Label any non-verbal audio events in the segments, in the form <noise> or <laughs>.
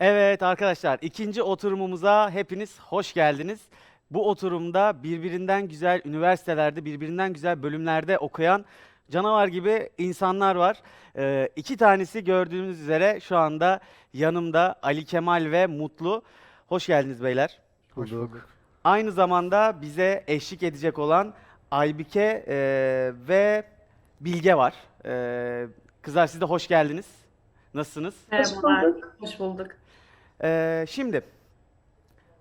Evet arkadaşlar ikinci oturumumuza hepiniz hoş geldiniz. Bu oturumda birbirinden güzel üniversitelerde, birbirinden güzel bölümlerde okuyan canavar gibi insanlar var. Ee, iki tanesi gördüğünüz üzere şu anda yanımda Ali Kemal ve Mutlu. Hoş geldiniz beyler. Hoş bulduk. Aynı zamanda bize eşlik edecek olan Aybike e, ve Bilge var. E, kızlar siz de hoş geldiniz. Nasılsınız? Merhabalar. Hoş bulduk. Ee, şimdi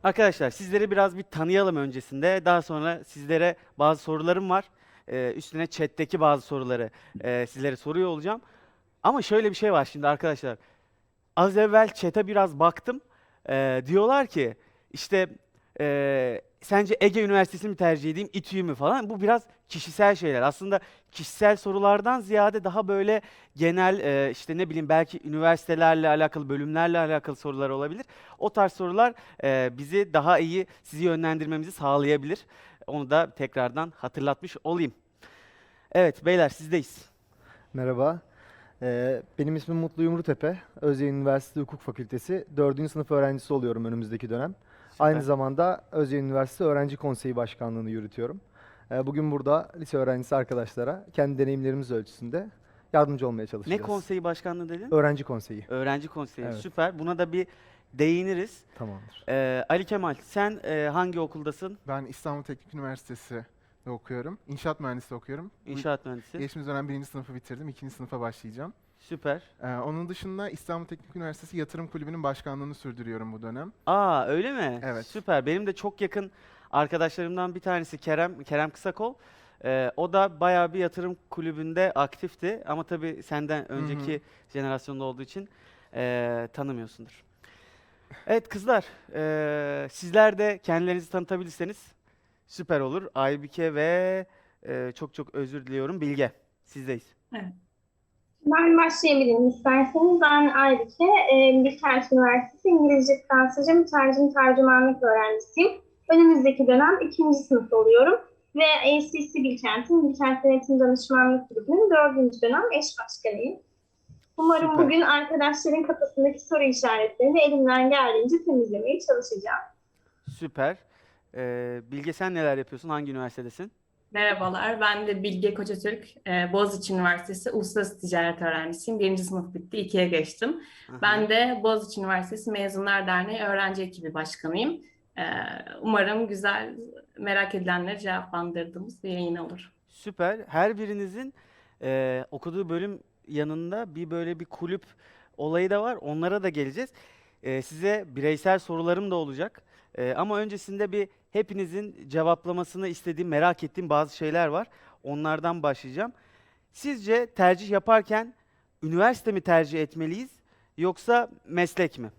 arkadaşlar sizleri biraz bir tanıyalım öncesinde. Daha sonra sizlere bazı sorularım var. Ee, üstüne chat'teki bazı soruları e, sizlere soruyor olacağım. Ama şöyle bir şey var şimdi arkadaşlar. Az evvel chat'e biraz baktım. Ee, diyorlar ki işte e, sence Ege Üniversitesi'ni mi tercih edeyim, İTÜ'yü mü falan. Bu biraz kişisel şeyler. Aslında kişisel sorulardan ziyade daha böyle genel e, işte ne bileyim belki üniversitelerle alakalı, bölümlerle alakalı sorular olabilir. O tarz sorular e, bizi daha iyi sizi yönlendirmemizi sağlayabilir. Onu da tekrardan hatırlatmış olayım. Evet beyler sizdeyiz. Merhaba. Ee, benim ismim Mutlu Yumrutepe. Özyeğin Üniversitesi Hukuk Fakültesi 4. sınıf öğrencisi oluyorum önümüzdeki dönem. Aynı Süper. zamanda Özyeğin Üniversitesi Öğrenci Konseyi Başkanlığı'nı yürütüyorum. Ee, bugün burada lise öğrencisi arkadaşlara kendi deneyimlerimiz ölçüsünde yardımcı olmaya Ne çalışacağız. konseyi başkanlığı dedin? Öğrenci Konseyi. Öğrenci konseyi. Evet. Süper. Buna da bir değiniriz. Tamamdır. Ee, Ali Kemal sen e, hangi okuldasın? Ben İstanbul Teknik Üniversitesi'de okuyorum. İnşaat mühendisliği okuyorum. İnşaat mühendisi. Geçtiğimiz dönem birinci sınıfı bitirdim. ikinci sınıfa başlayacağım. Süper. Ee, onun dışında İstanbul Teknik Üniversitesi Yatırım Kulübü'nün başkanlığını sürdürüyorum bu dönem. Aa öyle mi? Evet. Süper. Benim de çok yakın arkadaşlarımdan bir tanesi Kerem Kerem Kısakol. Ee, o da bayağı bir yatırım kulübünde aktifti ama tabii senden önceki jenerasyonda olduğu için ee, tanımıyorsundur. Evet kızlar, ee, sizler de kendilerinizi tanıtabilirseniz süper olur. Aybike ve ee, çok çok özür diliyorum Bilge. Sizdeyiz. Ben başlayabilirim isterseniz. Ben Aybike, e, Bilkent Üniversitesi İngilizce Fransızca mütercim tercümanlık öğrencisiyim. Önümüzdeki dönem ikinci sınıf oluyorum. Ve ACC Bilkent'in Bilkent Denetim Danışmanlık Kulübü'nün dördüncü dönem eş başkanıyım. Umarım Süper. bugün arkadaşların kafasındaki soru işaretlerini elimden geldiğince temizlemeye çalışacağım. Süper. Ee, Bilge sen neler yapıyorsun? Hangi üniversitedesin? Merhabalar, ben de Bilge Koçatürk, e, Boğaziçi Üniversitesi Uluslararası Ticaret öğrencisiyim. Birinci sınıf bitti, ikiye geçtim. Aha. Ben de Boğaziçi Üniversitesi Mezunlar Derneği öğrenci ekibi başkanıyım. E, Umarım güzel, merak edilenleri cevaplandırdığımız bir yayın olur. Süper. Her birinizin eee, okuduğu bölüm yanında bir böyle bir kulüp olayı da var. Onlara da geleceğiz. Eee, size bireysel sorularım da olacak. Eee, ama öncesinde bir hepinizin cevaplamasını istediğim, merak ettiğim bazı şeyler var. Onlardan başlayacağım. Sizce tercih yaparken üniversite mi tercih etmeliyiz yoksa meslek mi?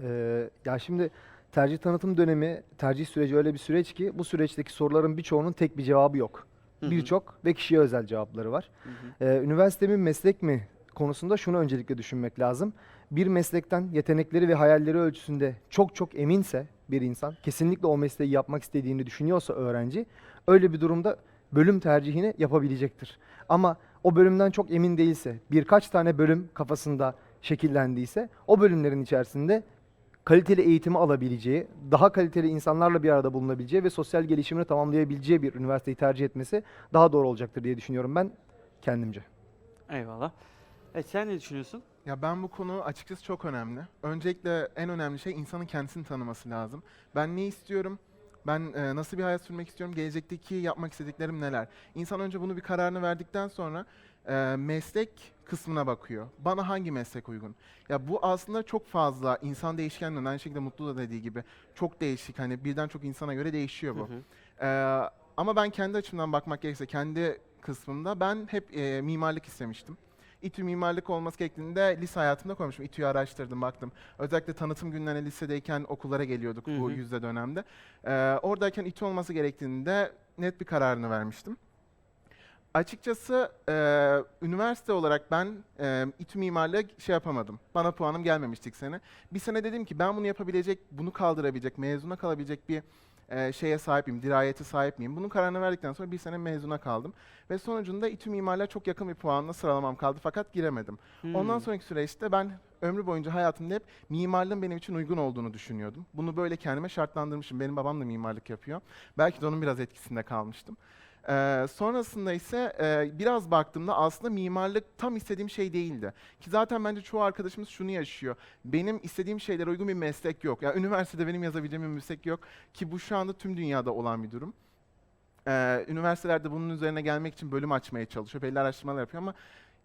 Ee, ya şimdi tercih tanıtım dönemi, tercih süreci öyle bir süreç ki bu süreçteki soruların birçoğunun tek bir cevabı yok. Birçok ve kişiye özel cevapları var. hı hı. Ee, üniversite mi meslek mi konusunda şunu öncelikle düşünmek lazım. Bir meslekten yetenekleri ve hayalleri ölçüsünde çok çok eminse bir insan, kesinlikle o mesleği yapmak istediğini düşünüyorsa öğrenci, öyle bir durumda bölüm tercihini yapabilecektir. Ama o bölümden çok emin değilse, birkaç tane bölüm kafasında şekillendiyse, o bölümlerin içerisinde kaliteli eğitimi alabileceği, daha kaliteli insanlarla bir arada bulunabileceği ve sosyal gelişimini tamamlayabileceği bir üniversiteyi tercih etmesi daha doğru olacaktır diye düşünüyorum ben kendimce. Eyvallah. Evet sen ne düşünüyorsun? Ya ben bu konu açıkçası çok önemli. Öncelikle en önemli şey insanın kendisini tanıması lazım. Ben ne istiyorum? Ben e, nasıl bir hayat sürmek istiyorum? Gelecekteki yapmak istediklerim neler? İnsan önce bunu bir kararını verdikten sonra e, meslek kısmına bakıyor. Bana hangi meslek uygun? Ya bu aslında çok fazla insan değişkenliğinden aynı şekilde Mutlu da dediği gibi çok değişik. Hani birden çok insana göre değişiyor bu. Hı hı. Ee, ama ben kendi açımdan bakmak gerekirse kendi kısmımda ben hep e, mimarlık istemiştim. İTÜ mimarlık olması gerektiğinde lise hayatımda koymuşum. İTÜ'yü araştırdım, baktım. Özellikle tanıtım günlerine lisedeyken okullara geliyorduk Hı bu yüzde dönemde. Ee, oradayken İTÜ olması gerektiğinde net bir kararını vermiştim. Açıkçası e, üniversite olarak ben e, İTÜ mimarlığı şey yapamadım. Bana puanım gelmemişti ilk sene. Bir sene dedim ki ben bunu yapabilecek, bunu kaldırabilecek, mezuna kalabilecek bir e, şeye sahip miyim, dirayete sahip miyim? Bunun kararını verdikten sonra bir sene mezuna kaldım. Ve sonucunda İTÜ mimarlığa çok yakın bir puanla sıralamam kaldı fakat giremedim. Ondan Hmm. sonraki süreçte ben ömrü boyunca hayatımda hep mimarlığın benim için uygun olduğunu düşünüyordum. Bunu böyle kendime şartlandırmışım. Benim babam da mimarlık yapıyor. Belki de onun biraz etkisinde kalmıştım. Ee, sonrasında ise e, biraz baktığımda aslında mimarlık tam istediğim şey değildi. Ki zaten bence çoğu arkadaşımız şunu yaşıyor. Benim istediğim şeylere uygun bir meslek yok. Ya üniversitede benim yazabileceğim bir meslek yok ki bu şu anda tüm dünyada olan bir durum. Ee, üniversitelerde bunun üzerine gelmek için bölüm açmaya çalışıyor. Belli araştırmalar yapıyor ama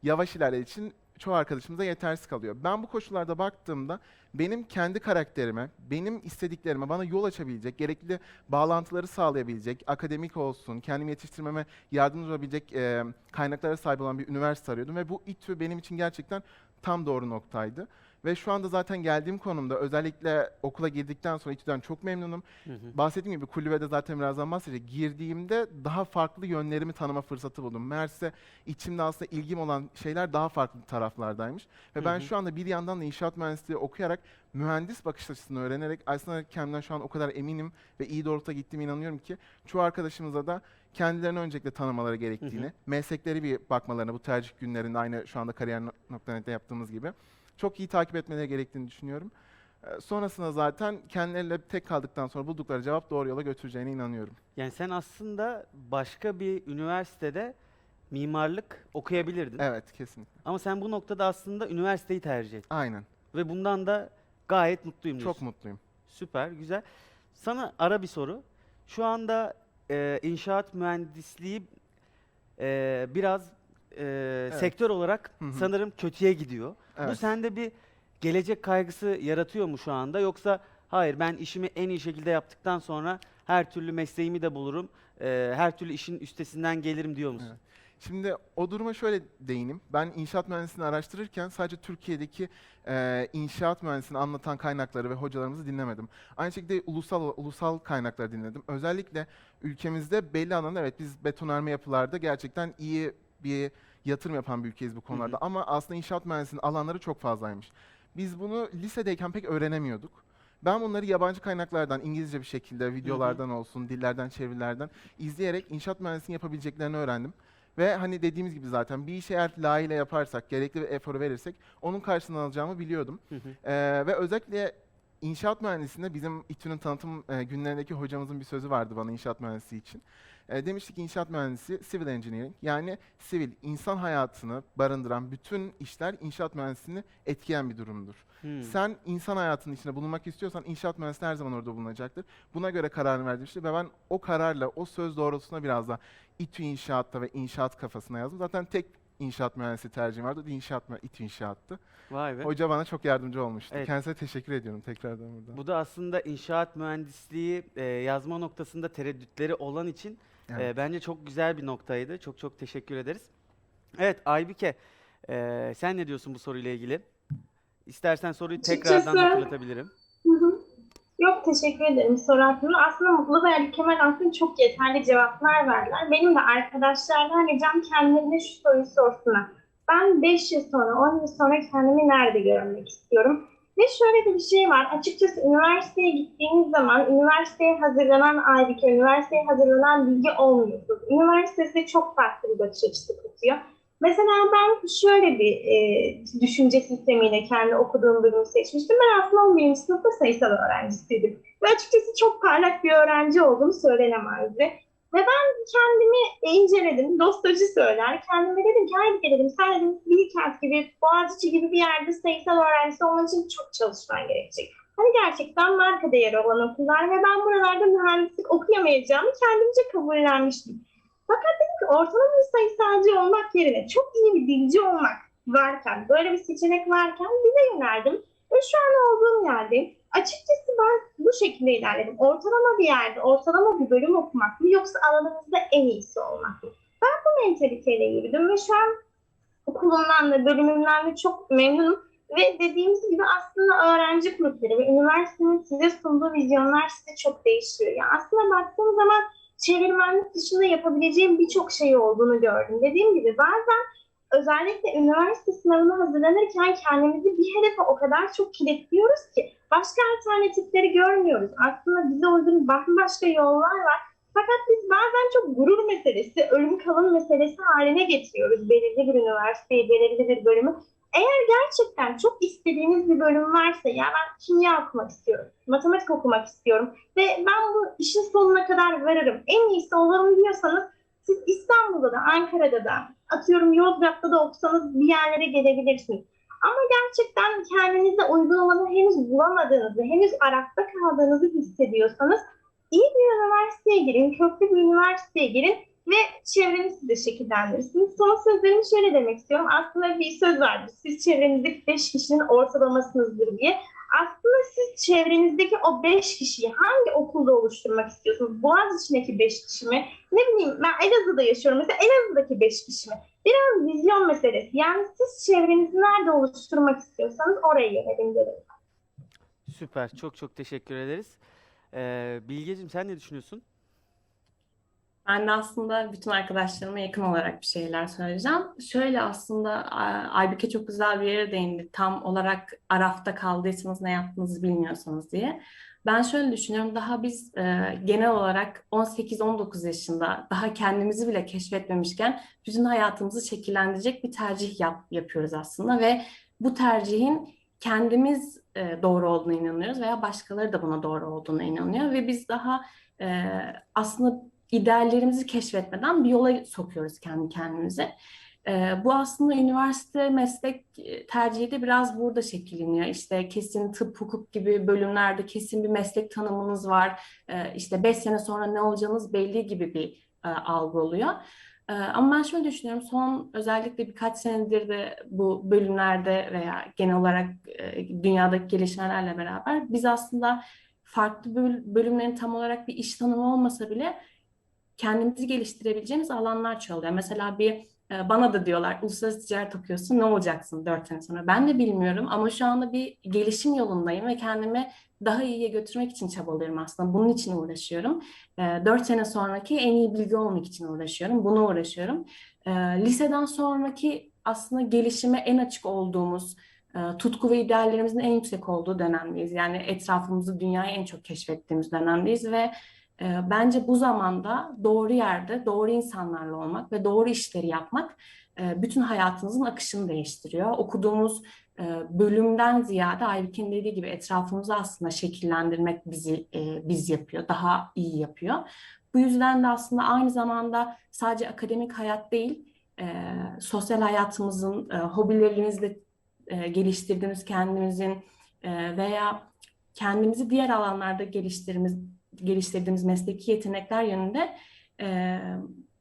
yavaş ilerlediği için çoğu arkadaşımıza yetersiz kalıyor. Ben bu koşullarda baktığımda benim kendi karakterime, benim istediklerime bana yol açabilecek, gerekli bağlantıları sağlayabilecek, akademik olsun, kendimi yetiştirmeme yardımcı olabilecek e, kaynaklara sahip olan bir üniversite arıyordum ve bu İTÜ benim için gerçekten tam doğru noktaydı. Ve şu anda zaten geldiğim konumda özellikle okula girdikten sonra İTÜ'den çok memnunum. Hı hı. Bahsettiğim gibi kulübede zaten birazdan bahsedecek. Girdiğimde daha farklı yönlerimi tanıma fırsatı buldum. Meğerse içimde aslında ilgim olan şeyler daha farklı taraflardaymış. Ve Hı ben hı. şu anda bir yandan da inşaat mühendisliği okuyarak mühendis bakış açısını öğrenerek aslında kendimden şu an o kadar eminim ve iyi doğrultuda gittiğime inanıyorum ki çoğu arkadaşımıza da kendilerini öncelikle tanımaları gerektiğini, meslekleri bir bakmalarını bu tercih günlerinde aynı şu anda kariyer.net'te yaptığımız gibi çok iyi takip etmeleri gerektiğini düşünüyorum. Ee, Sonrasında zaten kendileriyle tek kaldıktan sonra buldukları cevap doğru yola götüreceğine inanıyorum. Yani sen aslında başka bir üniversitede mimarlık okuyabilirdin. Evet, kesinlikle. Ama sen bu noktada aslında üniversiteyi tercih ettin. Aynen. Ve bundan da gayet mutluyum Çok mutluyum. Süper, güzel. Sana ara bir soru. Şu anda e, inşaat mühendisliği e, biraz e, sektör olarak sanırım kötüye gidiyor. Bu Evet. sende bir gelecek kaygısı yaratıyor mu şu anda? Yoksa hayır ben işimi en iyi şekilde yaptıktan sonra her türlü mesleğimi de bulurum, e, her türlü işin üstesinden gelirim diyor musun? Evet. Şimdi o duruma şöyle değineyim. Ben inşaat mühendisliğini araştırırken sadece Türkiye'deki e, inşaat mühendisliğini anlatan kaynakları ve hocalarımızı dinlemedim. Aynı şekilde ulusal ulusal kaynakları dinledim. Özellikle ülkemizde belli alanda evet biz betonarme yapılarda gerçekten iyi bir yatırım yapan bir ülkeyiz bu konularda. Ama aslında inşaat mühendisliğinin alanları çok fazlaymış. Biz bunu lisedeyken pek öğrenemiyorduk. Ben bunları yabancı kaynaklardan, İngilizce bir şekilde, videolardan olsun, dillerden, çevirilerden izleyerek inşaat mühendisliğini yapabileceklerini öğrendim. Ve hani dediğimiz gibi zaten bir işi eğer layığıyla yaparsak, gerekli bir eforu verirsek onun karşılığını alacağımı biliyordum. Hı hı. Ee, ve özellikle inşaat mühendisliğinde bizim İTÜ'nün tanıtım e, günlerindeki hocamızın bir sözü vardı bana inşaat mühendisliği için. E, demişti ki inşaat mühendisi civil engineering yani sivil insan hayatını barındıran bütün işler inşaat mühendisliğini etkileyen bir durumdur. Hmm. Sen insan hayatının içinde bulunmak istiyorsan inşaat mühendisliği her zaman orada bulunacaktır. Buna göre kararını vermişti ve ben o kararla o söz doğrultusunda biraz da İTÜ inşaatta ve inşaat kafasına yazdım. Zaten tek inşaat mühendisliği tercihim vardı. İnşaat mü- İTÜ inşaattı. Vay be. Hoca bana çok yardımcı olmuştu. Evet. Kendisine teşekkür ediyorum tekrardan burada. Bu da aslında inşaat mühendisliği e, yazma noktasında tereddütleri olan için e, Evet. bence çok güzel bir noktaydı. Çok çok teşekkür ederiz. Evet Aybike, e, sen ne diyorsun bu soruyla ilgili? İstersen soruyu tekrardan Açıkçası- hatırlatabilirim. Hı hı. Yok teşekkür ederim soru hakkında. Aslında Mutlu ve Ali Kemal aslında çok yeterli cevaplar verdiler. Benim de arkadaşlardan ricam kendilerine şu soruyu sorsunlar. Ben 5 yıl sonra, 10 yıl sonra kendimi nerede görmek istiyorum? Ve şöyle de bir şey var. Açıkçası üniversiteye gittiğiniz zaman üniversiteye hazırlanan Aybike, üniversiteye hazırlanan bilgi olmuyorsunuz. Üniversite size çok farklı bir bakış açısı katıyor. Mesela ben şöyle bir e, düşünce sistemiyle kendi okuduğum bölümü seçmiştim. Ben aslında 11. sınıfta sayısal öğrencisiydim. Ve açıkçası çok parlak bir öğrenci olduğum söylenemezdi. Ve ben kendimi inceledim. Dostacı söyler. Kendime dedim ki haydi dedim sen dedim Bilkent gibi, Boğaziçi gibi bir yerde sayısal öğrencisi olman için çok çalışman gerekecek. Hani gerçekten marka değeri olan okullar ve ben buralarda mühendislik okuyamayacağımı kendimce kabullenmiştim. Fakat dedim ki ortalama bir sayısalcı olmak yerine çok iyi bir dilci olmak varken, böyle bir seçenek varken bize yöneldim. Ve şu an olduğum yerdeyim. Açıkçası ben bu şekilde ilerledim. Ortalama bir yerde, ortalama bir bölüm okumak mı yoksa alanımızda en iyisi olmak mı? Ben bu mentaliteyle yürüdüm ve şu an okulumdan da bölümümden de çok memnunum. Ve dediğimiz gibi aslında öğrenci kulüpleri ve üniversitenin size sunduğu vizyonlar sizi çok değiştiriyor. Yani aslında baktığım zaman çevirmenlik dışında yapabileceğim birçok şey olduğunu gördüm. Dediğim gibi bazen özellikle üniversite sınavına hazırlanırken kendimizi bir hedefe o kadar çok kilitliyoruz ki başka alternatifleri görmüyoruz. Aslında bize uygun bambaşka yollar var. Fakat biz bazen çok gurur meselesi, ölüm kalım meselesi haline getiriyoruz belirli bir üniversiteyi, belirli bir bölümü. Eğer gerçekten çok istediğiniz bir bölüm varsa ya ben kimya okumak istiyorum, matematik okumak istiyorum ve ben bu işin sonuna kadar varırım, en iyisi olurum diyorsanız siz İstanbul'da da, Ankara'da da, atıyorum Yozgat'ta da okusanız bir yerlere gelebilirsiniz. Ama gerçekten kendinize uygun olanı henüz bulamadığınızı, henüz arakta kaldığınızı hissediyorsanız iyi bir üniversiteye girin, köklü bir üniversiteye girin ve çevreni size şekillendirsin. Son sözlerimi şöyle demek istiyorum. Aslında bir söz vardır. Siz çevrenizdeki 5 kişinin ortalamasınızdır diye. Aslında siz çevrenizdeki o 5 kişiyi hangi okulda oluşturmak istiyorsunuz? Boğaziçi'ndeki 5 kişi mi? Ne bileyim ben Elazığ'da yaşıyorum. Mesela Elazığ'daki 5 kişi mi? Biraz vizyon meselesi. Yani siz çevrenizi nerede oluşturmak istiyorsanız oraya yönelin derim. Süper. Çok çok teşekkür ederiz. Ee, Bilgeciğim sen ne düşünüyorsun? Ben de aslında bütün arkadaşlarıma yakın olarak bir şeyler söyleyeceğim. Şöyle aslında Aybüke çok güzel bir yere değindi. Tam olarak arafta kaldıysanız ne yaptığınızı bilmiyorsanız diye. Ben şöyle düşünüyorum. Daha biz e, genel olarak 18-19 yaşında daha kendimizi bile keşfetmemişken bütün hayatımızı şekillendirecek bir tercih yap, yapıyoruz aslında ve bu tercihin kendimiz e, doğru olduğuna inanıyoruz veya başkaları da buna doğru olduğuna inanıyor ve biz daha e, aslında ideallerimizi keşfetmeden bir yola sokuyoruz kendi kendimizi. Ee, bu aslında üniversite meslek e, tercihi de biraz burada şekilleniyor. İşte kesin tıp, hukuk gibi bölümlerde kesin bir meslek tanımınız var. Ee, işte beş sene sonra ne olacağınız belli gibi bir e, algı oluyor. Ee, ama ben şöyle düşünüyorum, son özellikle birkaç senedir de bu bölümlerde veya genel olarak e, dünyadaki gelişmelerle beraber biz aslında farklı böl- bölümlerin tam olarak bir iş tanımı olmasa bile kendimizi geliştirebileceğimiz alanlar çoğalıyor. Mesela bir e, bana da diyorlar uluslararası ticaret okuyorsun ne olacaksın 4 sene sonra? Ben de bilmiyorum ama şu anda bir gelişim yolundayım ve kendimi daha iyiye götürmek için çabalıyorum aslında. Bunun için uğraşıyorum. 4 sene sonraki en iyi bilgi olmak için uğraşıyorum. Buna uğraşıyorum. E, Liseden sonraki aslında gelişime en açık olduğumuz, e, tutku ve ideallerimizin en yüksek olduğu dönemdeyiz. Yani etrafımızı, dünyayı en çok keşfettiğimiz dönemdeyiz ve e, bence bu zamanda doğru yerde, doğru insanlarla olmak ve doğru işleri yapmak e, bütün hayatınızın akışını değiştiriyor. Okuduğumuz e, bölümden ziyade Aybüke'nin dediği gibi etrafımızı aslında şekillendirmek bizi e, biz yapıyor, daha iyi yapıyor. Bu yüzden de aslında aynı zamanda sadece akademik hayat değil, sosyal hayatımızın, hobilerimizle geliştirdiğimiz kendimizin veya kendimizi diğer alanlarda geliştirdiğimiz geliştirdiğimiz mesleki yetenekler yönünde e,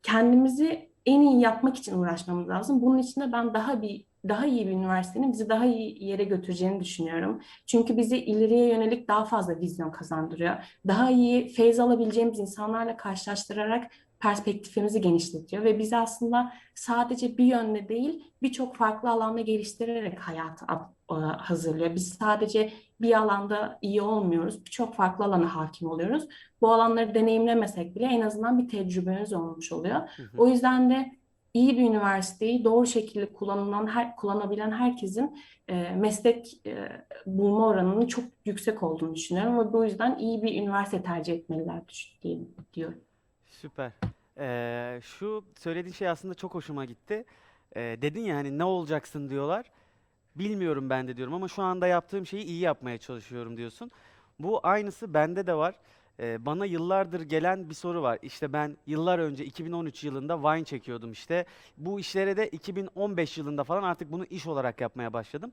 kendimizi en iyi yapmak için uğraşmamız lazım. Bunun için de ben daha bir daha iyi bir üniversitenin bizi daha iyi yere götüreceğini düşünüyorum. Çünkü bizi ileriye yönelik daha fazla vizyon kazandırıyor. Daha iyi feyz alabileceğimiz insanlarla karşılaştırarak perspektifimizi genişletiyor ve bizi aslında sadece bir yönde değil birçok farklı alanda geliştirerek hayata e, hazırlıyor. Biz sadece bir alanda iyi olmuyoruz. Birçok farklı alana hakim oluyoruz. Bu alanları deneyimlemesek bile en azından bir tecrübemiz olmuş oluyor. Hı hı. O yüzden de iyi bir üniversiteyi doğru şekilde kullanılan her, kullanabilen herkesin e, meslek e, bulma oranının çok yüksek olduğunu düşünüyorum ve bu yüzden iyi bir üniversite tercih etmeliler diye diyorum. Süper. Ee, şu söylediğin şey aslında çok hoşuma gitti. Ee, dedin ya hani ne olacaksın diyorlar. Bilmiyorum ben de diyorum ama şu anda yaptığım şeyi iyi yapmaya çalışıyorum diyorsun. Bu aynısı bende de var. Ee, bana yıllardır gelen bir soru var. İşte ben yıllar önce 2013 yılında Vine çekiyordum işte. Bu işlere de 2015 yılında falan artık bunu iş olarak yapmaya başladım.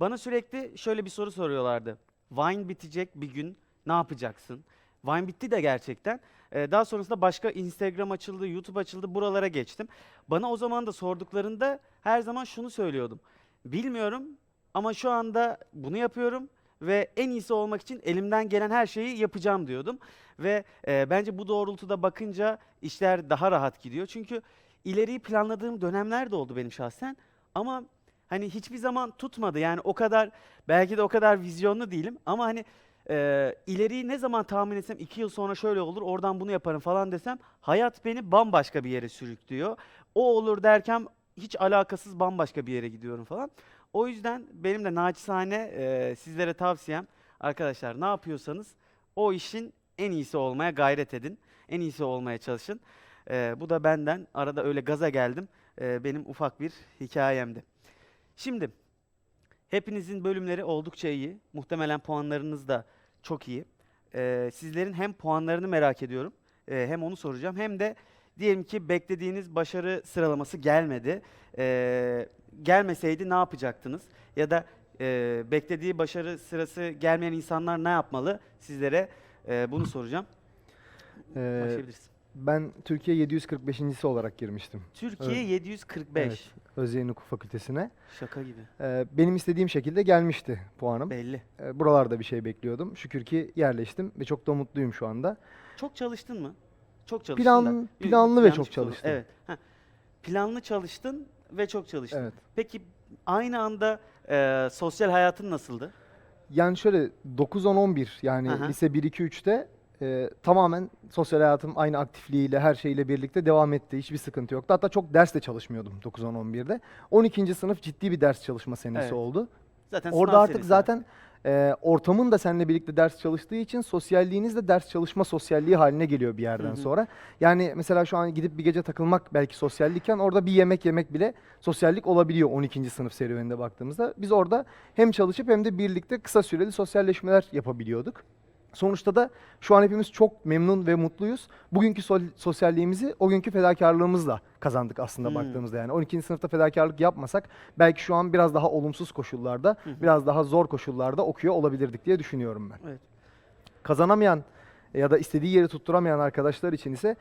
Bana sürekli şöyle bir soru soruyorlardı. Vine bitecek bir gün ne yapacaksın? Vine bitti de gerçekten. Ee, daha sonrasında başka Instagram açıldı, YouTube açıldı, buralara geçtim. Bana o zaman da sorduklarında her zaman şunu söylüyordum. Bilmiyorum ama şu anda bunu yapıyorum ve en iyisi olmak için elimden gelen her şeyi yapacağım diyordum. Ve e, bence bu doğrultuda bakınca işler daha rahat gidiyor. Çünkü ileriyi planladığım dönemler de oldu benim şahsen. Ama hani hiçbir zaman tutmadı. Yani o kadar belki de o kadar vizyonlu değilim ama hani e, ileriyi ne zaman tahmin etsem iki yıl sonra şöyle olur oradan bunu yaparım falan desem hayat beni bambaşka bir yere sürüklüyor. O olur derken hiç alakasız bambaşka bir yere gidiyorum falan. O yüzden benim de naçizane e, sizlere tavsiyem arkadaşlar ne yapıyorsanız o işin en iyisi olmaya gayret edin. En iyisi olmaya çalışın. E, bu da benden arada öyle gaza geldim. E, benim ufak bir hikayemdi. Şimdi Hepinizin bölümleri oldukça iyi. Muhtemelen puanlarınız da çok iyi. Ee, sizlerin hem puanlarını merak ediyorum, ee, hem onu soracağım, hem de diyelim ki beklediğiniz başarı sıralaması gelmedi. Ee, gelmeseydi ne yapacaktınız? Ya da e, beklediği başarı sırası gelmeyen insanlar ne yapmalı? Sizlere e, bunu soracağım. Ee, Başlayabilirsin. ben Türkiye 745.si olarak girmiştim. Türkiye evet. 745. Evet. Özyeğin Hukuk Fakültesine. Şaka gibi. Ee, benim istediğim şekilde gelmişti puanım. Belli. Ee, buralarda bir şey bekliyordum. Şükür ki yerleştim ve çok da mutluyum şu anda. Çok çalıştın mı? Çok çalıştın Plan-. Bir- planlı ve çok çalıştım. Evet. Planlı çalıştın ve çok çalıştın. Evet. Peki aynı anda e, sosyal hayatın nasıldı? Yani şöyle 9-10-11 yani Aha. lise 1-2-3'te e, tamamen sosyal hayatım aynı aktifliğiyle her şeyle birlikte devam etti. Hiçbir sıkıntı yoktu. Hatta çok ders de çalışmıyordum 9-10-11'de. 12. sınıf ciddi bir ders çalışma senesi Evet. oldu. Zaten Orada artık serisi. zaten e, ortamın da seninle birlikte ders çalıştığı için sosyalliğiniz de ders çalışma sosyalliği haline geliyor bir yerden Hı hı. sonra. Yani mesela şu an gidip bir gece takılmak belki sosyallikken orada bir yemek yemek bile sosyallik olabiliyor 12. sınıf serüveninde baktığımızda. Biz orada hem çalışıp hem de birlikte kısa süreli sosyalleşmeler yapabiliyorduk. Sonuçta da şu an hepimiz çok memnun ve mutluyuz. Bugünkü sol- sosyalliğimizi o günkü fedakarlığımızla kazandık aslında Hmm. baktığımızda yani. 12. sınıfta fedakarlık yapmasak belki şu an biraz daha olumsuz koşullarda, hı. biraz daha zor koşullarda okuyor olabilirdik diye düşünüyorum ben. Evet. Kazanamayan ya da istediği yeri tutturamayan arkadaşlar için ise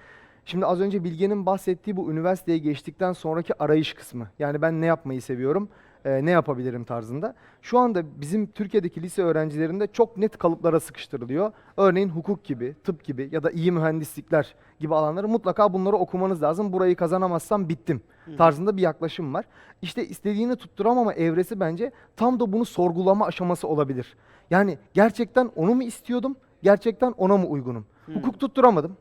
şimdi az önce Bilge'nin bahsettiği bu üniversiteye geçtikten sonraki arayış kısmı. Yani ben ne yapmayı seviyorum, e, ne yapabilirim tarzında. Şu anda bizim Türkiye'deki lise öğrencilerinde çok net kalıplara sıkıştırılıyor. Örneğin hukuk gibi, tıp gibi ya da iyi mühendislikler gibi alanları mutlaka bunları okumanız lazım. Burayı kazanamazsam bittim tarzında bir yaklaşım var. İşte istediğini tutturamama evresi bence tam da bunu sorgulama aşaması olabilir. Yani gerçekten onu mu istiyordum? Gerçekten ona mı uygunum? Hukuk tutturamadım.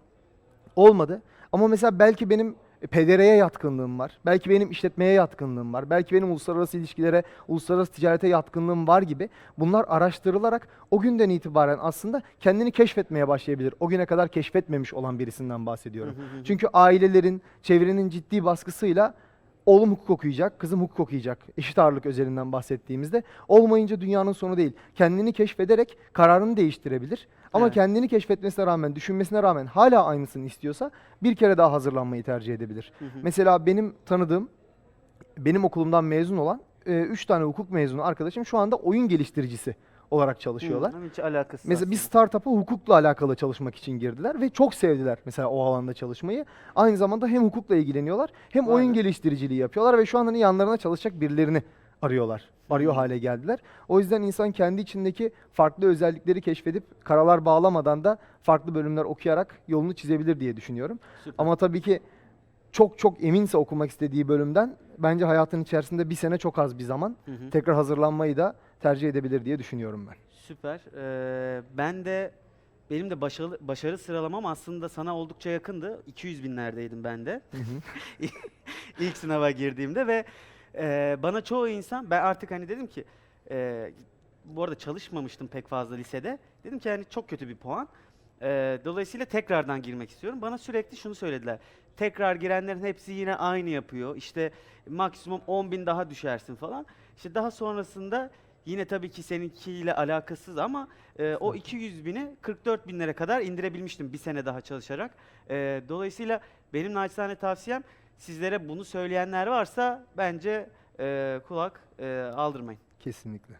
Olmadı. Ama mesela belki benim PDR'ye yatkınlığım var. Belki benim işletmeye yatkınlığım var. Belki benim uluslararası ilişkilere, uluslararası ticarete yatkınlığım var gibi. Bunlar araştırılarak o günden itibaren aslında kendini keşfetmeye başlayabilir. O güne kadar keşfetmemiş olan birisinden bahsediyorum. Çünkü ailelerin, çevrenin ciddi baskısıyla oğlum hukuk okuyacak, kızım hukuk okuyacak. Eşit ağırlık özelinden bahsettiğimizde olmayınca dünyanın sonu değil. Kendini keşfederek kararını değiştirebilir. Ama Evet. kendini keşfetmesine rağmen, düşünmesine rağmen hala aynısını istiyorsa bir kere daha hazırlanmayı tercih edebilir. Hı hı. Mesela benim tanıdığım, benim okulumdan mezun olan 3 tane hukuk mezunu arkadaşım şu anda oyun geliştiricisi olarak çalışıyorlar. Hı, hiç alakası Mesela bir startup'a hukukla alakalı çalışmak için girdiler ve çok sevdiler mesela o alanda çalışmayı. Aynı zamanda hem hukukla ilgileniyorlar hem Vay oyun geliştiriciliği yapıyorlar ve şu an hani yanlarına çalışacak birilerini arıyorlar. Arıyor hale geldiler. O yüzden insan kendi içindeki farklı özellikleri keşfedip karalar bağlamadan da farklı bölümler okuyarak yolunu çizebilir diye düşünüyorum. Süper. Ama tabii ki çok çok eminse okumak istediği bölümden bence hayatın içerisinde bir sene çok az bir zaman Hı hı. tekrar hazırlanmayı da tercih edebilir diye düşünüyorum ben. Süper. Ee, ben de benim de başarı, başarı sıralamam aslında sana oldukça yakındı. 200 binlerdeydim ben de. <laughs> İlk sınava girdiğimde ve e, bana çoğu insan ben artık hani dedim ki e, bu arada çalışmamıştım pek fazla lisede. Dedim ki hani çok kötü bir puan. E, dolayısıyla tekrardan girmek istiyorum. Bana sürekli şunu söylediler. Tekrar girenlerin hepsi yine aynı yapıyor. İşte maksimum 10 bin daha düşersin falan. İşte daha sonrasında yine tabii ki seninkiyle alakasız ama e, o 200 bini 44 binlere kadar indirebilmiştim bir sene daha çalışarak. E, dolayısıyla benim naçizane tavsiyem sizlere bunu söyleyenler varsa bence e, kulak e, aldırmayın. Kesinlikle.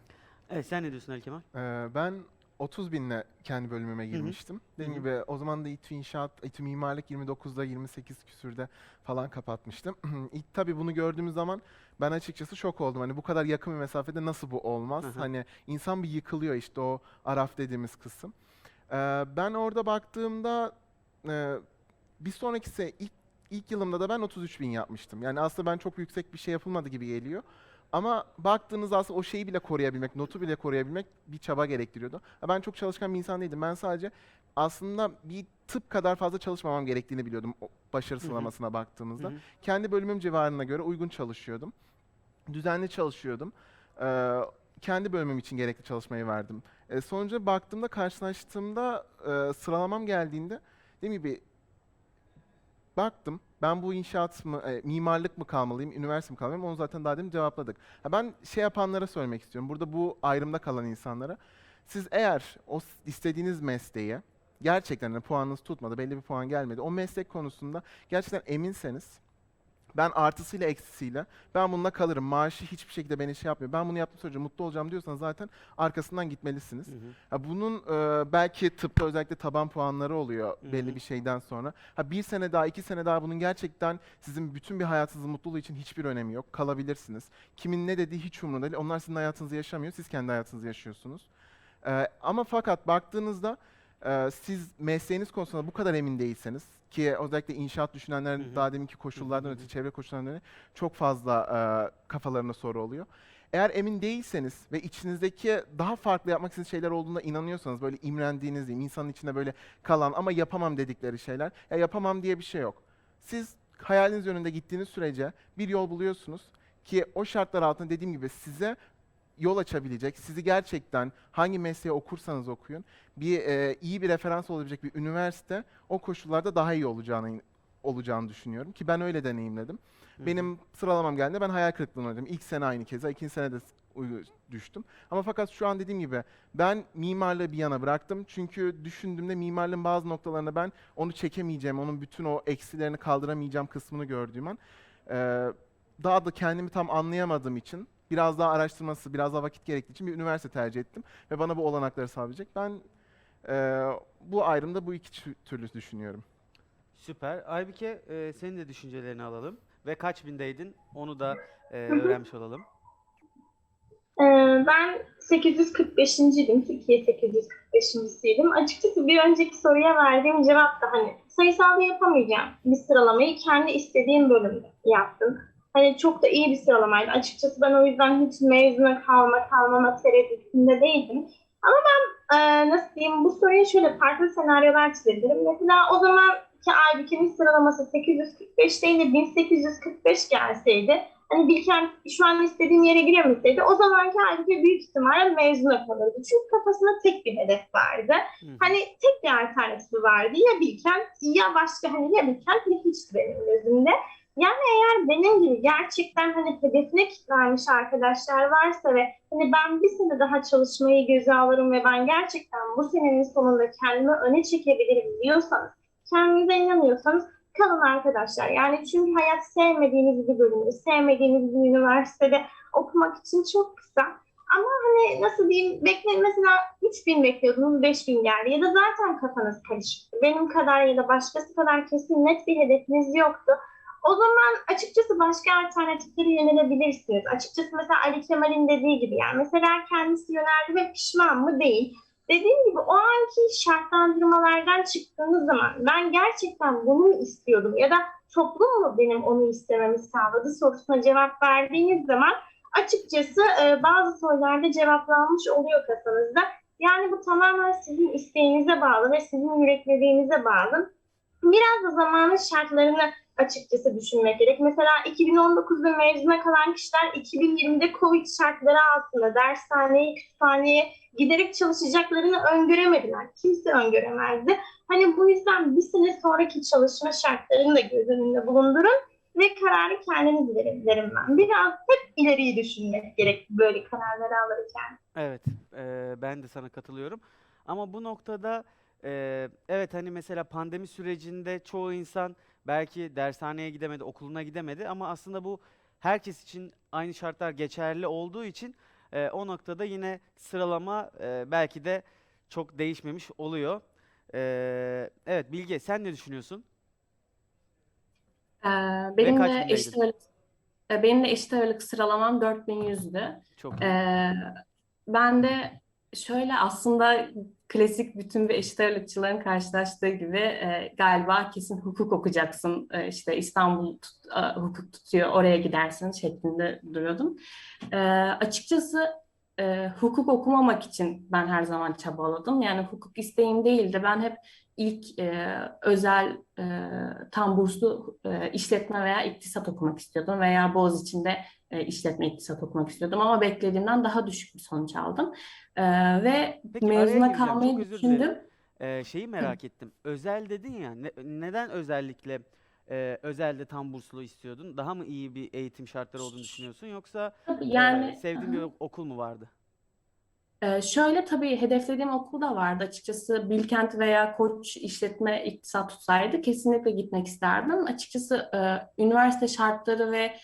Evet sen ne diyorsun Ali Kemal? Ee, ben 30 binle kendi bölümüme girmiştim. Dediğim Hı hı. gibi o zaman da İTÜ İnşaat, İTÜ Mimarlık 29'da 28 küsürde falan kapatmıştım. <clears throat> İlk tabii bunu gördüğümüz zaman ben açıkçası şok oldum. Hani bu kadar yakın bir mesafede nasıl bu olmaz? Hı hı. Hani insan bir yıkılıyor işte o araf dediğimiz kısım. Ee, ben orada baktığımda e, bir sonraki ilk, ilk yılımda da ben 33 bin yapmıştım. Yani aslında ben çok yüksek bir şey yapılmadı gibi geliyor. Ama baktığınızda aslında o şeyi bile koruyabilmek, notu bile koruyabilmek bir çaba gerektiriyordu. Ben çok çalışkan bir insan değildim. Ben sadece aslında bir tıp kadar fazla çalışmamam gerektiğini biliyordum o başarı Hı hı. sıralamasına baktığımızda. Hı hı. Kendi bölümüm civarına göre uygun çalışıyordum. Düzenli çalışıyordum. Ee, kendi bölümüm için gerekli çalışmayı verdim. Ee, sonuca baktığımda, karşılaştığımda e, sıralamam geldiğinde dediğim gibi baktım Ben bu inşaat mı, e, mimarlık mı kalmalıyım, üniversite mi kalmalıyım onu zaten daha demin cevapladık. Ha, ben şey yapanlara söylemek istiyorum. Burada bu ayrımda kalan insanlara. Siz eğer o istediğiniz mesleği gerçekten hani puanınız tutmadı, belli bir puan gelmedi. O meslek konusunda gerçekten eminseniz ben artısıyla eksisiyle ben bununla kalırım. Maaşı hiçbir şekilde beni şey yapmıyor. Ben bunu yaptığım sürece mutlu olacağım diyorsanız zaten arkasından gitmelisiniz. Hı hı. Ha bunun e, belki tıpta özellikle taban puanları oluyor Hı belli hı. bir şeyden sonra. Ha bir sene daha, iki sene daha bunun gerçekten sizin bütün bir hayatınızın mutluluğu için hiçbir önemi yok. Kalabilirsiniz. Kimin ne dediği hiç umurunda değil. Onlar sizin hayatınızı yaşamıyor. Siz kendi hayatınızı yaşıyorsunuz. E, ama fakat baktığınızda e, siz mesleğiniz konusunda bu kadar emin değilseniz ki özellikle inşaat düşünenlerin Hı hı. daha deminki koşullardan Hı hı. öte çevre koşullarından öte çok fazla e, kafalarına soru oluyor. Eğer emin değilseniz ve içinizdeki daha farklı yapmak istediğiniz şeyler olduğuna inanıyorsanız böyle imrendiğiniz diyeyim, insanın içinde böyle kalan ama yapamam dedikleri şeyler. Ya yapamam diye bir şey yok. Siz hayaliniz yönünde gittiğiniz sürece bir yol buluyorsunuz ki o şartlar altında dediğim gibi size yol açabilecek, sizi gerçekten hangi mesleği okursanız okuyun, bir e, iyi bir referans olabilecek bir üniversite o koşullarda daha iyi olacağını olacağını düşünüyorum ki ben öyle deneyimledim. Hı hı. Benim sıralamam geldiğinde ben hayal kırıklığına uğradım. İlk sene aynı keza, ikinci sene de düştüm. Ama fakat şu an dediğim gibi ben mimarlığı bir yana bıraktım. Çünkü düşündüğümde mimarlığın bazı noktalarında ben onu çekemeyeceğim, onun bütün o eksilerini kaldıramayacağım kısmını gördüğüm an eee, daha da kendimi tam anlayamadığım için biraz daha araştırması, biraz daha vakit gerektiği için bir üniversite tercih ettim ve bana bu olanakları sağlayacak. Ben eee, bu ayrımda bu iki tü- türlü düşünüyorum. Süper. Aybike e, senin de düşüncelerini alalım. Ve kaç bindeydin onu da e, öğrenmiş olalım. Ee, ben 845.ydim. Türkiye 845.siydim. Açıkçası bir önceki soruya verdiğim cevap da hani sayısalda yapamayacağım bir sıralamayı kendi istediğim bölümde yaptım. Hani çok da iyi bir sıralamaydı. Açıkçası ben o yüzden hiç mezuna kalma kalmama tereddütünde değildim. Ama ben e, nasıl diyeyim bu soruya şöyle farklı senaryolar çizebilirim. Mesela o zamanki Aybüke'nin sıralaması 845 değil de 1845 gelseydi hani Bilkent şu an istediğim yere giremeseydi o zamanki Aybüke büyük ihtimalle mezuna kalırdı. Çünkü kafasında tek bir hedef vardı. Hı. Hani tek bir alternatifi vardı. Ya Bilkent ya başka hani ya Bilkent ya hiç benim gözümde. Yani eğer benim gibi gerçekten hani hedefine kilitlenmiş arkadaşlar varsa ve hani ben bir sene daha çalışmayı göze alırım ve ben gerçekten bu senenin sonunda kendimi öne çekebilirim diyorsanız, kendinize inanıyorsanız kalın arkadaşlar. Yani çünkü hayat sevmediğiniz bir bölümde, sevmediğiniz bir üniversitede okumak için çok kısa. Ama hani nasıl diyeyim, bekleyin mesela 3000 bekliyordunuz, 5000 geldi ya da zaten kafanız karışıktı. Benim kadar ya da başkası kadar kesin net bir hedefiniz yoktu. O zaman açıkçası başka alternatiflere yönelebilirsiniz. Açıkçası mesela Ali Kemal'in dediği gibi yani mesela kendisi yöneldi ve pişman mı değil. Dediğim gibi o anki şartlandırmalardan çıktığınız zaman ben gerçekten bunu mu istiyordum ya da toplum mu benim onu istememi sağladı sorusuna cevap verdiğiniz zaman açıkçası e, bazı sorularda cevaplanmış oluyor kafanızda. Yani bu tamamen sizin isteğinize bağlı ve sizin yüreklediğinize bağlı. Biraz da zamanın şartlarını açıkçası düşünmek gerek. Mesela 2019'da mezuna kalan kişiler 2020'de Covid şartları altında dershaneye, kütüphaneye giderek çalışacaklarını öngöremediler. Kimse öngöremezdi. Hani bu yüzden bir sene sonraki çalışma şartlarını da göz önünde bulundurun ve kararı kendiniz verin derim ben. Biraz hep ileriyi düşünmek gerek böyle kararları alırken. Evet, e, ben de sana katılıyorum. Ama bu noktada e, evet hani mesela pandemi sürecinde çoğu insan belki dershaneye gidemedi, okuluna gidemedi ama aslında bu herkes için aynı şartlar geçerli olduğu için e, o noktada yine sıralama e, belki de çok değişmemiş oluyor. E, evet Bilge sen ne düşünüyorsun? Ee, benim kaç de bindeydin? eşit ağırlık, e, benim de eşit ağırlık sıralamam 4100'dü. Çok iyi. Ee, ben de şöyle aslında klasik bütün bir eşit ağırlıkçıların karşılaştığı gibi e, galiba kesin hukuk okuyacaksın e, işte İstanbul tut- e, hukuk tutuyor oraya gidersin şeklinde duruyordum. E, açıkçası e, hukuk okumamak için ben her zaman çabaladım. Yani hukuk isteğim değildi. Ben hep ilk e, özel e, tam burslu e, işletme veya iktisat okumak istiyordum veya Boğaziçi'nde e, işletme iktisat okumak istiyordum ama beklediğimden daha düşük bir sonuç aldım. E, ve Peki, araya mezuna gireceğim. kalmayı Çok özür düşündüm. Ee, şeyi merak ettim. Özel dedin ya. ne- neden özellikle e, özelde tam burslu istiyordun? Daha mı iyi bir eğitim şartları olduğunu düşünüyorsun yoksa Tabii e, yani sevdiğin bir okul mu vardı? Ee, şöyle tabii hedeflediğim okul da vardı açıkçası Bilkent veya Koç işletme iktisat tutsaydı kesinlikle gitmek isterdim. Açıkçası e, üniversite şartları ve e,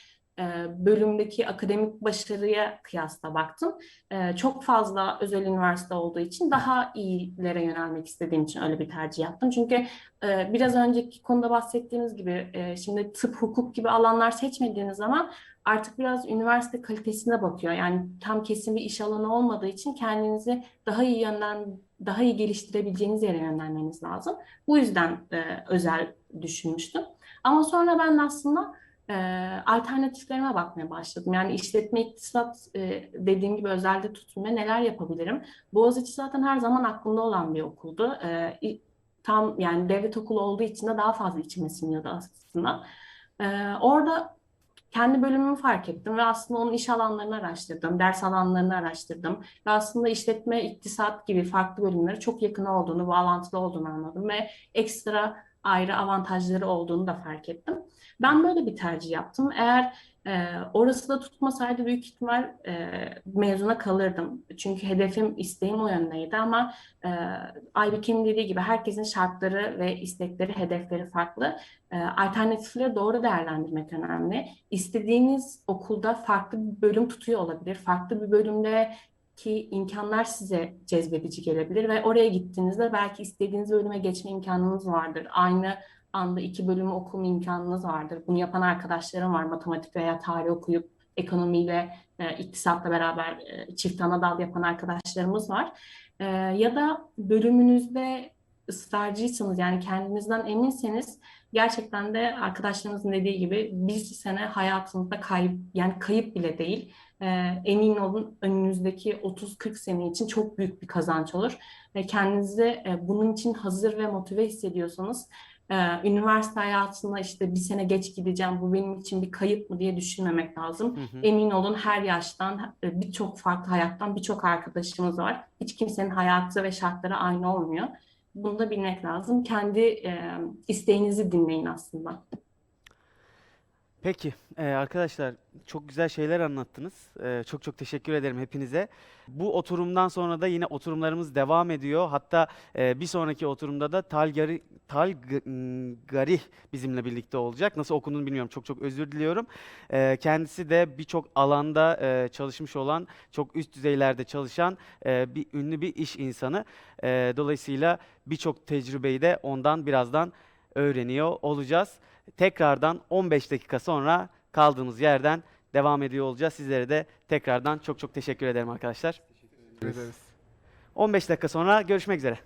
bölümdeki akademik başarıya kıyasla baktım. E, çok fazla özel üniversite olduğu için daha iyilere yönelmek istediğim için öyle bir tercih yaptım. Çünkü e, biraz önceki konuda bahsettiğimiz gibi e, şimdi tıp, hukuk gibi alanlar seçmediğiniz zaman artık biraz üniversite kalitesine bakıyor. Yani tam kesin bir iş alanı olmadığı için kendinizi daha iyi yönden daha iyi geliştirebileceğiniz yere yönlenmeniz lazım. Bu yüzden e, özel düşünmüştüm. Ama sonra ben aslında e, alternatiflerime bakmaya başladım. Yani işletme iktisat e, dediğim gibi özelde tutun ve neler yapabilirim? Boğaziçi zaten her zaman aklımda olan bir okuldu. E, tam yani devlet okulu olduğu için de daha fazla içime siniyordu aslında. E, orada kendi bölümümü fark ettim ve aslında onun iş alanlarını araştırdım, ders alanlarını araştırdım ve aslında işletme, iktisat gibi farklı bölümlere çok yakın olduğunu, bağlantılı olduğunu anladım ve ekstra ayrı avantajları olduğunu da fark ettim. Ben böyle bir tercih yaptım. Eğer e, orası da tutmasaydı büyük ihtimal e, mezuna kalırdım. Çünkü hedefim, isteğim o yöndeydi ama e, Aybike'nin dediği gibi herkesin şartları ve istekleri, hedefleri farklı. E, alternatifleri doğru değerlendirmek önemli. İstediğiniz okulda farklı bir bölüm tutuyor olabilir. Farklı bir bölümde ki imkanlar size cezbedici gelebilir ve oraya gittiğinizde belki istediğiniz bölüme geçme imkanınız vardır. Aynı anda iki bölümü okuma imkanınız vardır. Bunu yapan arkadaşlarım var. Matematik veya tarih okuyup ekonomiyle, e, iktisatla beraber e, çift ana dal yapan arkadaşlarımız var. E, ya da bölümünüzde ısrarcıysanız yani kendinizden eminseniz gerçekten de arkadaşlarınızın dediği gibi bir sene hayatınızda kayıp yani kayıp bile değil. E, emin olun önünüzdeki 30-40 sene için çok büyük bir kazanç olur. Ve kendinizi e, bunun için hazır ve motive hissediyorsanız e, üniversite hayatına işte bir sene geç gideceğim bu benim için bir kayıp mı diye düşünmemek lazım. Hı hı. Emin olun her yaştan e, birçok farklı hayattan birçok arkadaşımız var. Hiç kimsenin hayatı ve şartları aynı olmuyor. Bunu da bilmek lazım. Kendi e, isteğinizi dinleyin aslında. Peki e, arkadaşlar çok güzel şeyler anlattınız. E, çok çok teşekkür ederim hepinize. Bu oturumdan sonra da yine oturumlarımız devam ediyor. Hatta e, bir sonraki oturumda da Talgari Talgarih bizimle birlikte olacak. Nasıl okunduğunu bilmiyorum. Çok çok özür diliyorum. E, kendisi de birçok alanda e, çalışmış olan, çok üst düzeylerde çalışan e, bir ünlü bir iş insanı. E, dolayısıyla birçok tecrübeyi de ondan birazdan öğreniyor olacağız. Tekrardan 15 dakika sonra kaldığımız yerden devam ediyor olacağız. Sizlere de tekrardan çok çok teşekkür ederim arkadaşlar. Teşekkür ederiz. 15 dakika sonra görüşmek üzere.